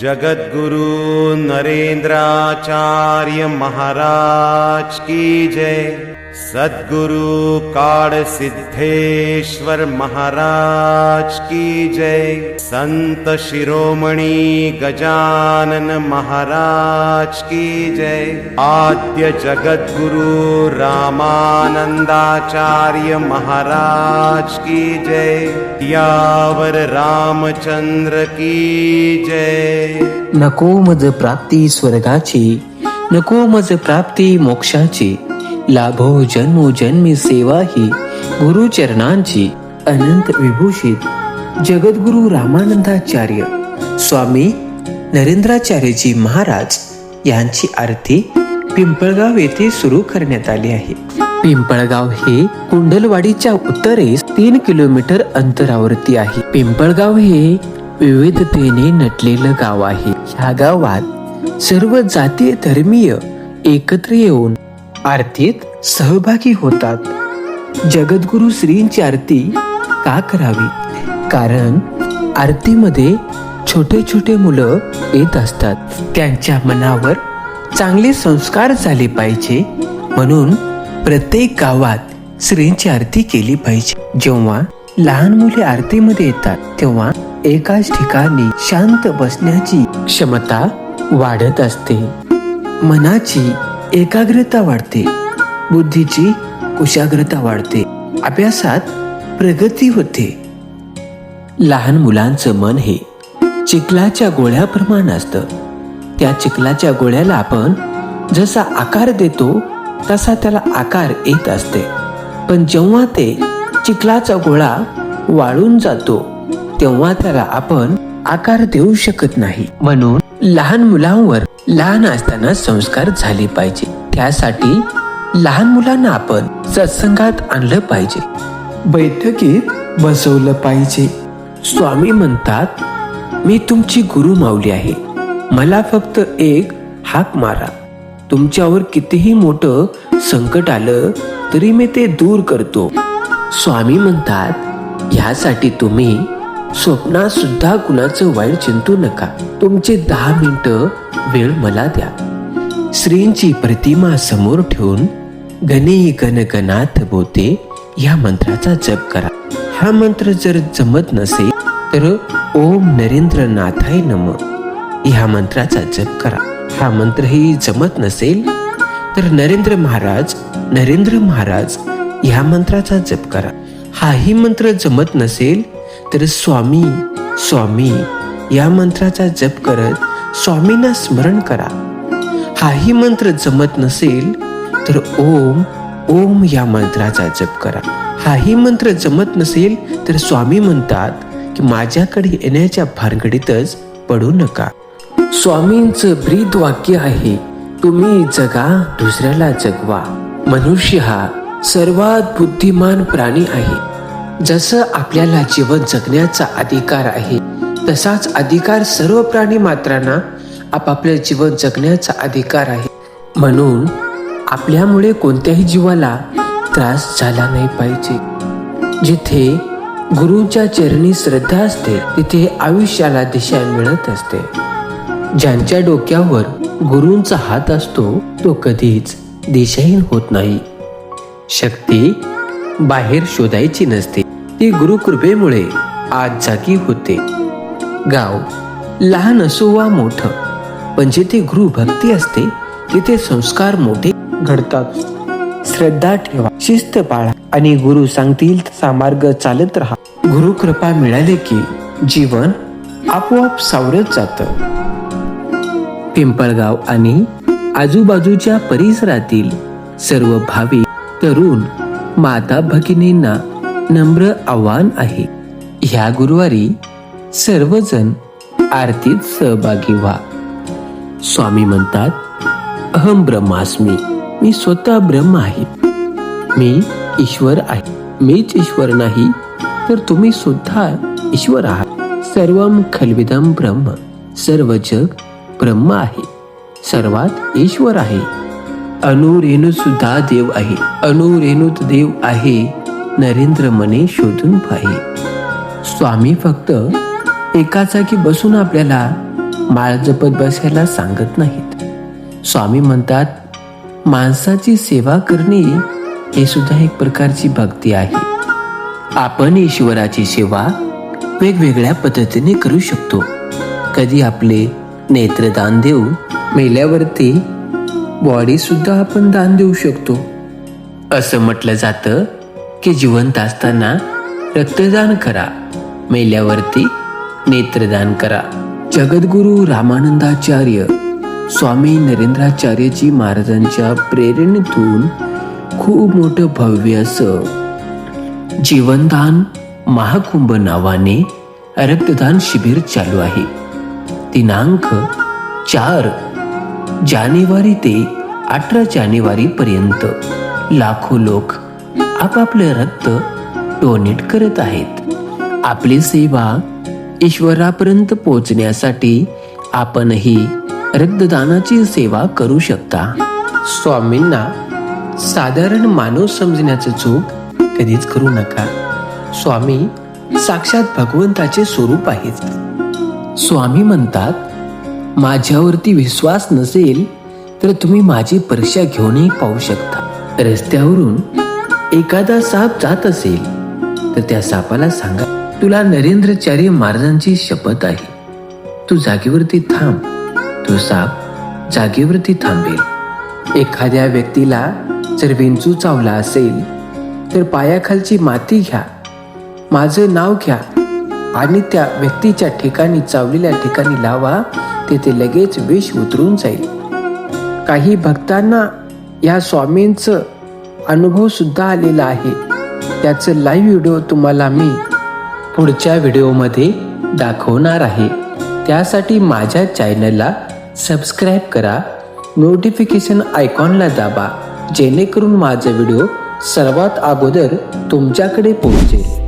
जगद्गुरु नरेंद्राचार्य महाराज की जय सद्गुरु काळ सिद्धेश्वर महाराज की जय। संत शिरोमणी गजानन महाराज की जय। आद्य जगद्गुरु रामानंदाचार्य महाराज की जय। यावर रामचंद्र की जय। नको मज प्राप्ती स्वर्गाची नको मज प्राप्ती मोक्षाची लाभो जन्मो जन्मी सेवा ही गुरुचरणांची अनंत विभूषित। जगद्गुरु रामानंदाचार्य स्वामी नरेंद्राचार्यजी महाराज यांची आरती पिंपळगाव येथे सुरू करण्यात आली आहे. पिंपळगाव हे कुंडलवाडीच्या उत्तरेस तीन किलोमीटर अंतरावरती आहे. पिंपळगाव हे विविधतेने नटलेलं गाव आहे. ह्या गावात सर्व जातीय धर्मीय एकत्र येऊन आरतीत सहभागी होतात. जगद्गुरु श्रींची आरती का करावी? कारण आरतीमध्ये छोटे छोटे मुलं येत असतात. त्यांच्या मनावर चांगले संस्कार झाले पाहिजे. म्हणून प्रत्येक गावात श्रींची आरती केली पाहिजे. जेव्हा लहान मुले आरतीमध्ये येतात तेव्हा एकाच ठिकाणी शांत बसण्याची क्षमता वाढत असते. मनाची एकाग्रता वाढते. बुद्धीची कुशाग्रता वाढते. अभ्यासात प्रगती होते. लहान मुलांचं मन हे चिखलाच्या गोळ्याप्रमाणे असतं. त्या चिखलाच्या गोळ्याला आपण जसा आकार देतो तसा त्याला आकार येत असते. पण जेव्हा ते चिखलाचा गोळा वाळून जातो तेव्हा त्याला आपण आकार देऊ शकत नाही. म्हणून लहान मुलांवर लहान असताना संस्कार झाले पाहिजे. त्यासाठी लहान मुलांना आपण सत्संगात आणलं पाहिजे. बैठकीत बसवलं पाहिजे. स्वामी म्हणतात मी तुमची गुरु माऊली आहे. मला फक्त एक हाक मारा. तुमच्यावर कितीही मोठं संकट आलं तरी मी ते दूर करतो. स्वामी म्हणतात ह्यासाठी तुम्ही स्वप्नात सुद्धा कुणाचं वाईट चिंतू नका. तुमचे दहा मिनिटं वेळ मला द्या. श्रींची प्रतिमा समोर ठेवून गणे गण बोते या मंत्राचा जप करा. हा मंत्र जर जमत नसेल तर ओम नरेंद्र नाथाय नम. ह्या मंत्राचा जप करा. हा मंत्रही जमत नसेल तर नरेंद्र महाराज नरेंद्र महाराज ह्या मंत्राचा जप करा. हाही मंत्र जमत नसेल तर स्वामी स्वामी या मंत्राचा जप करत स्वामींना स्मरण करा. हाही मंत्र जमत नसेल तर ओम ओम या मंत्राचा जप करा. हाही मंत्र जमत नसेल तर स्वामी म्हणतात की माझ्याकडे येण्याच्या भानगडीतच पडू नका. स्वामींचं ब्रीद वाक्य आहे तुम्ही जगा दुसऱ्याला जगवा. मनुष्य हा सर्वात बुद्धिमान प्राणी आहे. जसं आपल्याला जीवन जगण्याचा अधिकार आहे तसाच अधिकार सर्व प्राणी मात्रांना आपापल्या जीवन जगण्याचा अधिकार आहे. म्हणून आपल्यामुळे कोणत्याही जीवाला त्रास झाला नाही पाहिजे. जिथे गुरुंच्या चरणी श्रद्धा असते तिथे आयुष्याला दिशा मिळत असते. ज्यांच्या डोक्यावर गुरूंचा हात असतो तो कधीच दिशाहीन होत नाही. शक्ती बाहेर शोधायची नसते. ती गुरुकृपेमुळे आज जागी होते. गाव लहान असो वा मोठं. पण जिथे गुरुभक्ती असते तिथे संस्कार मोठे घडतात. श्रद्धा ठेवा शिस्त पाळा आणि गुरु सांगतील तसा मार्ग चालत राहा. गुरु कृपा मिळाली की जीवन आपोआप सावरत जातं. पिंपळगाव आणि आजूबाजूच्या परिसरातील सर्व भावी तरुण माता भगिनींना नम्र आव्हान आहे. ह्या गुरुवारी सर्वजण आरतीत सहभागी व्हा. स्वामी म्हणतात अहम ब्रह्मास्मी मी स्वतः ब्रह्म आहे. मी ईश्वर आहे. मीच ईश्वर नाही तर तुम्ही सुद्धा ईश्वर आहात. सर्व खलविदम ब्रह्म सर्व जग ब्रह्म आहे. सर्वात ईश्वर आहे. अणुरेणू सुद्धा देव आहे. अणुरेणूत देव आहे नरेंद्र मने शोधून पाहि. स्वामी फक्त एका जागी बसून आपल्याला माळ जपत बसायला सांगत नाहीत. स्वामी म्हणतात माणसाची सेवा करणे हे सुद्धा एक प्रकारची भक्ती आहे. आपण ईश्वराची सेवा वेगवेगळ्या पद्धतीने करू शकतो. कधी आपले नेत्रदान देऊन मेल्यावरती बॉडी सुद्धा आपण दान देऊ शकतो. असं म्हटलं जातं की जिवंत असताना रक्तदान करा मेल्यावरती नेत्रदान करा. जगद्गुरु रामानंदाचार्य स्वामी नरेंद्राचार्यजी महाराजांच्या प्रेरणेतून खूप मोठं भव्य असं जीवनदान महाकुंभ नावाने रक्तदान शिबिर चालू आहे. दिनांक चार जानेवारी ते अठरा जानेवारी पर्यंत लाखो लोक आपापले रक्त डोनेट करत आहेत. आपली सेवा ईश्वरापर्यंत पोचण्यासाठी आपणही रक्तदानाची सेवा करू शकता. स्वामींना साधारण माणूस समजण्याचं चूक कधीच करू नका. स्वामी साक्षात भगवंताचे स्वरूप आहेत. स्वामी म्हणतात माझ्यावरती विश्वास नसेल तर तुम्ही माझी परीक्षा घेऊनही पाहू शकता. रस्त्यावरून एखादा साप जात असेल तर त्या सापाला सांगा तुला नरेंद्रचार्य महाराजांची शपथ आहे. तू जागेवरती थांब. तो साप जागेवरती थांबेल. एखाद्या व्यक्तीला जर विंचू चावला असेल तर पायाखालची माती घ्या. माझं नाव घ्या आणि त्या व्यक्तीच्या ठिकाणी चावलेल्या ठिकाणी लावा तेथे लगेच विष उतरून जाईल. काही भक्तांना या स्वामींचं अनुभव सुद्धा आलेला आहे. त्याचं लाईव्ह व्हिडिओ तुम्हाला मी पुढच्या व्हिडिओमध्ये दाखवणार आहे. त्यासाठी माझ्या चॅनलला सबस्क्राईब करा. नोटिफिकेशन आयकॉनला दाबा. जेणेकरून माझा व्हिडिओ सर्वात अगोदर तुमच्याकडे पोहोचेल.